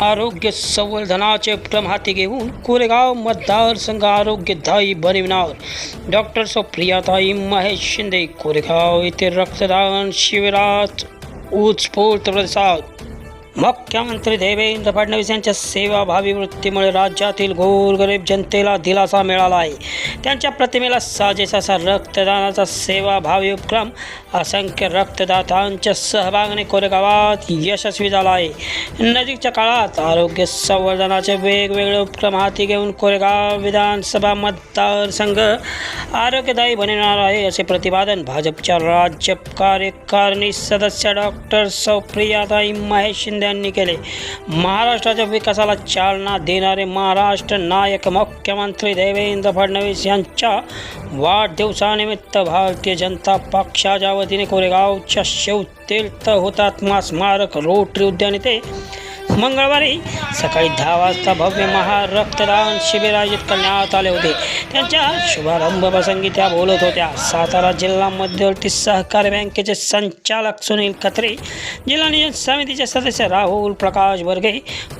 आरोग्य संवर्धनाचे उपक्रम हाती घेऊन कोरेगाव मतदारसंघ आरोग्यदायी बनविणार. डॉक्टर सुप्रियाताई महेश शिंदे कोरेगाव येथे रक्तदान शिबिरात उत्स्फूर्त प्रतिसाद मुख्यमंत्री देवेंद्र फडणवीस यांच्या सेवाभावी वृत्तीमुळे राज्यातील गोरगरीब जनतेला दिलासा मिळाला आहे त्यांच्या प्रतिमेला साजेसा असा रक्तदानाचा सेवाभावी उपक्रम असंख्य रक्तदात्यांच्या सहभागाने कोरेगावात यशस्वी झाला आहे नजीकच्या काळात आरोग्य संवर्धनाचे वेगवेगळे उपक्रम हाती घेऊन कोरेगाव विधानसभा मतदारसंघ आरोग्यदायी बनवणार आहे असे प्रतिपादन भाजपच्या राज्य कार्यकारिणी सदस्य डॉक्टर सौप्रियाताई महेश शिंदे यांनी केले. महाराष्ट्राच्या विकासाला चालना देणारे महाराष्ट्र नायक मुख्यमंत्री देवेंद्र फडणवीस यांच्या वाढदिवसानिमित्त भारतीय जनता पक्षाच्या वतीने कोरेगावच्या शिवतीर्थ हुतात्मा स्मारक रोटरी उद्यान येथे मंगळवारी सकाळी दहा वाजता भव्य महारक्तदान शिबिर आयोजित करण्यात आले होते. त्यांच्या शुभारंभ प्रसंगी त्या बोलत होत्या. सातारा जिल्हा मध्यवर्ती सहकारी बँकेचे संचालक सुनील खत्रे जिल्हा नियोजन समितीचे सदस्य राहुल प्रकाश बर्गे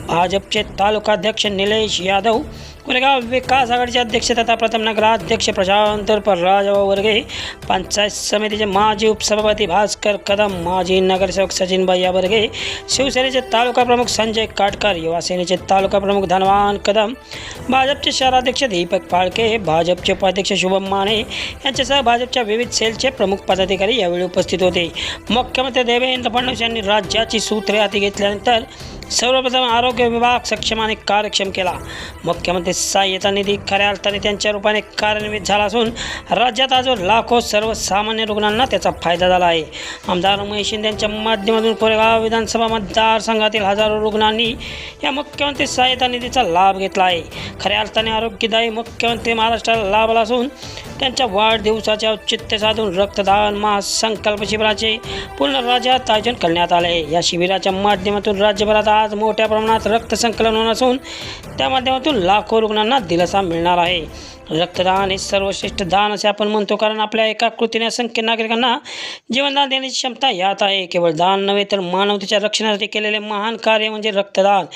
भाजपचे तालुकाध्यक्ष निलेश यादव कोरेगाव विकास आघाडीचे अध्यक्ष तथा प्रथम नगराध्यक्ष प्रशांत राजाभाऊ वर्गे पंचायत समितीचे माजी उपसभापती भास्कर कदम माजी नगरसेवक सचिन भैया वर्गे शिवसेनेचे तालुका प्रमुख संजय काटकर युवा सेनेचे तालुका प्रमुख धनवान कदम भाजपचे शहराध्यक्ष दीपक फाळके भाजपचे उपाध्यक्ष शुभम माने यांच्यासह भाजपच्या विविध सेलचे प्रमुख पदाधिकारी यावेळी उपस्थित होते. मुख्यमंत्री देवेंद्र फडणवीस यांनी राज्याची सूत्रे हाती घेतल्यानंतर सर्वप्रथम आरोग्य विभाग सक्षम आणि कार्यक्षम केला. मुख्यमंत्री सहाय्यता निधी खऱ्या अर्थाने त्यांच्या रूपाने कार्यान्वित झाला असून राज्यात आजवर लाखो सर्वसामान्य रुग्णांना त्याचा फायदा झाला आहे. आमदार उमेश शिंदे यांच्या माध्यमातून कोरेगाव विधानसभा मतदारसंघातील हजारो रुग्णांनी या मुख्यमंत्री सहाय्यता निधीचा लाभ घेतला आहे. खऱ्या अर्थाने आरोग्यदायी मुख्यमंत्री महाराष्ट्राला लाभला असून त्यांच्या वाढदिवसाचे औचित्य साधून रक्तदान महासंकल्प शिबिराचे पूर्ण राज्यात आयोजन करण्यात आले या शिबिराच्या माध्यमातून राज्यभरात आज मोठ्या प्रमाणात रक्त संकलन होणार असून त्या माध्यमातून लाखो रुग्णांना दिलासा मिळणार आहे. रक्तदान हे सर्वश्रेष्ठ दान असे आपण म्हणतो. कारण आपल्या एका कृतीने असंख्य नागरिकांना जीवनदान देण्याची क्षमता यात आहे. केवळ दान नव्हे तर मानवतेच्या रक्षणासाठी केलेले महान कार्य म्हणजे रक्तदान.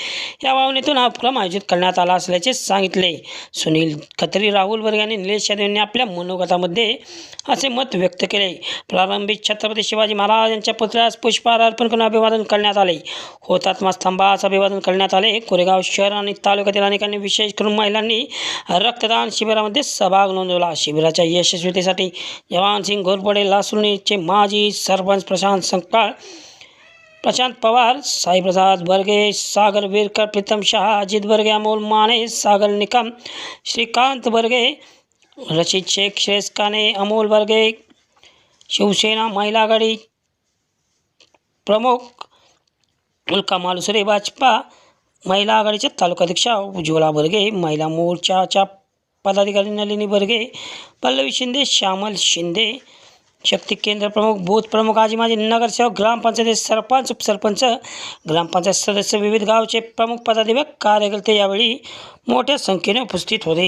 या भावनेतून हा उपक्रम आयोजित करण्यात आला असल्याचे सांगितले. सुनील खत्री राहुल वर्ग आणि निलेश यादव यांनी आपल्या मनोगतामध्ये असे मत व्यक्त केले. प्रारंभी छत्रपती शिवाजी महाराज यांच्या पुतळ्यास पुष्पहार अर्पण करून अभिवादन करण्यात आले. हुतात्मा स्तंभास अभिवादन करण्यात आले. कोरेगाव शहर आणि तालुक्यातील अनेकांनी विशेष करून महिलांनी रक्तदान शिबिरामध्ये सहभाग नोंदवला शिबिराच्या यशस्वीतेसाठी जवानसिंग घोरपडे लासुर्णीचे माजी सरपंच प्रशांत संकाळ, प्रशांत पवार, साईप्रसाद बर्गे, सागर विरकर, प्रीतम शहा, अजित बर्गे, अमोल माने, सागर निकम, श्रीकांत बर्गे, रशीद शेख, श्रेयस काने, अमोल बर्गे, शिवसेना महिला आघाडी प्रमुख उल्का मालुसरे भाजपा महिला आघाड़ी आघाडीच्या तालुकाध्यक्षा, उज्ज्वला बर्गे, महिला मोर्चाच्या पदाधिकारी नलिनी बर्गे पल्लवी शिंदे श्यामल शिंदे शक्ती केंद्र प्रमुख बूथ प्रमुख आजी माजी नगरसेवक ग्रामपंचायत सरपंच उपसरपंच ग्रामपंचायत सदस्य विविध गावचे प्रमुख पदाधिकारी कार्यकर्ते यावेळी मोठ्या संख्येने उपस्थित होते.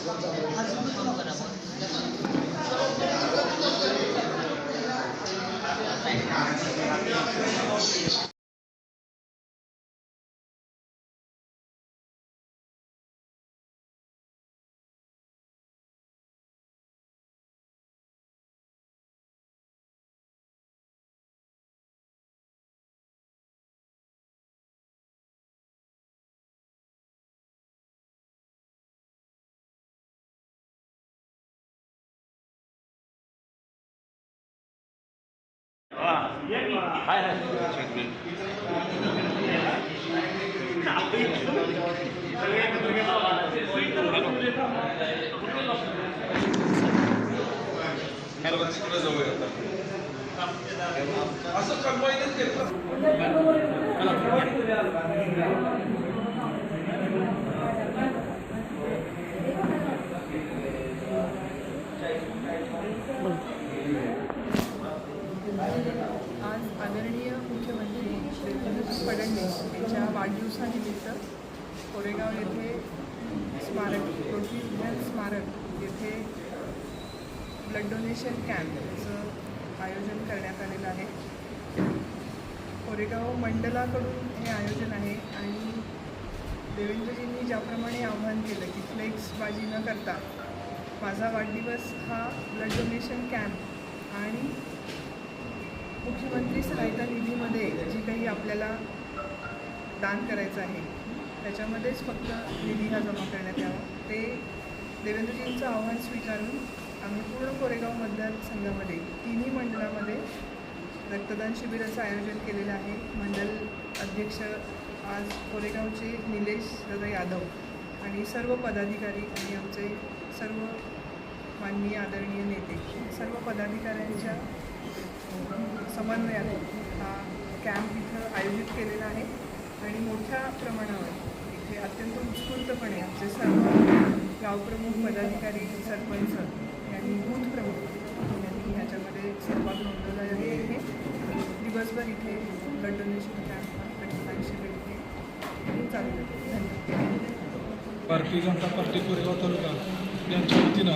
Thank you. 哎哎，确定。那必须。现在都给老干了，谁都不给干。那不就得了？那不就得了？我说干不了这个。我干不了。干不了就别干。आदरणीय मुख्यमंत्री देवेंद्र फडणवीस यांच्या वाढदिवसानिमित्त कोरेगाव येथे स्मारक रोटरी विज्ञान स्मारक येथे ब्लड डोनेशन कॅम्पचं आयोजन करण्यात आलेलं आहे. कोरेगाव मंडलाकडून हे आयोजन आहे आणि देवेंद्रजींनी ज्याप्रमाणे आव्हान केलं की फ्लेक्सबाजी न करता माझा वाढदिवस हा ब्लड डोनेशन कॅम्प आणि मुख्यमंत्री सहायता निधीमध्ये जी काही आपल्याला दान करायचं आहे त्याच्यामध्येच फक्त निधी हा जमा करण्यात यावा. ते देवेंद्रजींचं आव्हान स्वीकारून आम्ही पूर्ण कोरेगाव मतदारसंघामध्ये तिन्ही मंडळामध्ये रक्तदान शिबिराचं आयोजन केलेलं आहे. मंडल अध्यक्ष आज कोरेगावचे निलेश दादा यादव आणि सर्व पदाधिकारी आणि आमचे सर्व माननीय आदरणीय नेते सर्व पदाधिकाऱ्यांच्या समन्वयाने हा कॅम्प इथं आयोजित केलेला आहे. आणि मोठ्या प्रमाणावर इथे अत्यंत उत्स्फूर्तपणे आमचे सर्व गावप्रमुख पदाधिकारी सरपंच यांनी बूथ प्रमुख यांनी ह्याच्यामध्ये सहभाग नोंदवला आहे. दिवसभर इथे ब्लड डोनेशन कॅम्प रक्तदान शिबिर इथे चालू आहे. धन्यवाद. भारतीय जनता पार्टी कोरेगाव तालुका यांच्या वतीनं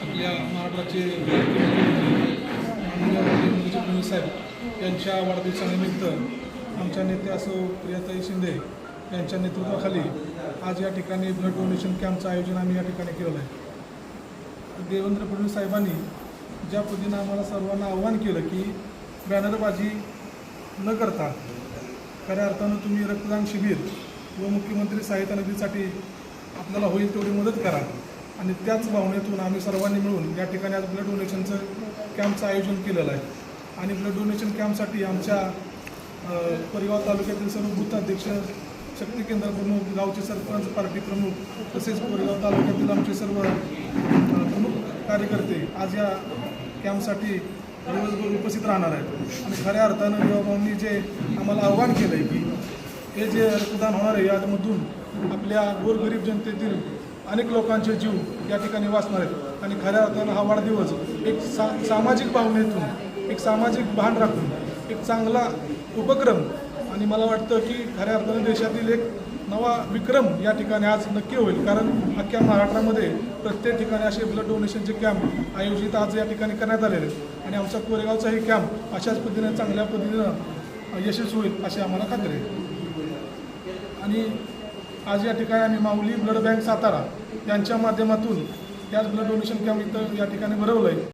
आपल्या महाराष्ट्राचे म्हणजे फडणवीस साहेब यांच्या वाढदिवसानिमित्त आमच्या नेते असो प्रियाताई शिंदे यांच्या नेतृत्वाखाली आज या ठिकाणी ब्लड डोनेशन कॅम्पचं आयोजन आम्ही या ठिकाणी केलेलं आहे. देवेंद्र फडणवीस साहेबांनी ज्या पद्धतीनं आम्हाला सर्वांना आव्हान केलं की बॅनरबाजी न करता खऱ्या अर्थानं तुम्ही रक्तदान शिबिर व मुख्यमंत्री सहायता निधीसाठी आपल्याला होईल तेवढी मदत करा. आणि त्याच भावनेतून आम्ही सर्वांनी मिळून या ठिकाणी आज ब्लड डोनेशनचं कॅम्पचं आयोजन केलेलं आहे. आणि ब्लड डोनेशन कॅम्पसाठी आमच्या परिवार तालुक्यातील सर्व भूताध्यक्ष शक्ती केंद्र प्रमुख गावचे सरपंच पार्टी प्रमुख तसेच कोरेगाव तालुक्यातील आमचे सर्व प्रमुख कार्यकर्ते आज या कॅम्पसाठी दिवसभर उपस्थित राहणार आहेत. आणि खऱ्या अर्थानं युवाभावांनी जे आम्हाला आव्हान केलं आहे की हे जे रक्तदान होणार आहे यामधून आपल्या गोरगरीब जनतेतील अनेक लोकांचे जीव या ठिकाणी वाचणार आहेत. आणि खऱ्या अर्थानं हा वाढदिवस एक सा सामाजिक भावनेतून एक सामाजिक भान राखून एक चांगला उपक्रम आणि मला वाटतं की खऱ्या अर्थानं देशातील एक नवा विक्रम या ठिकाणी आज नक्की होईल. कारण अख्ख्या महाराष्ट्रामध्ये प्रत्येक ठिकाणी असे ब्लड डोनेशनचे कॅम्प आयोजित आज या ठिकाणी करण्यात आलेले आहेत. आणि आमचा कोरेगावचाही कॅम्प अशाच पद्धतीने चांगल्या पद्धतीनं यशस्वी होईल अशी आम्हाला खात्री आहे. आणि आज या ठिकाणी आम्ही माऊली ब्लड बँक सातारा यांच्या माध्यमातून त्याच ब्लड डोनेशन कॅम्प इथं या ठिकाणी भरवलं आहे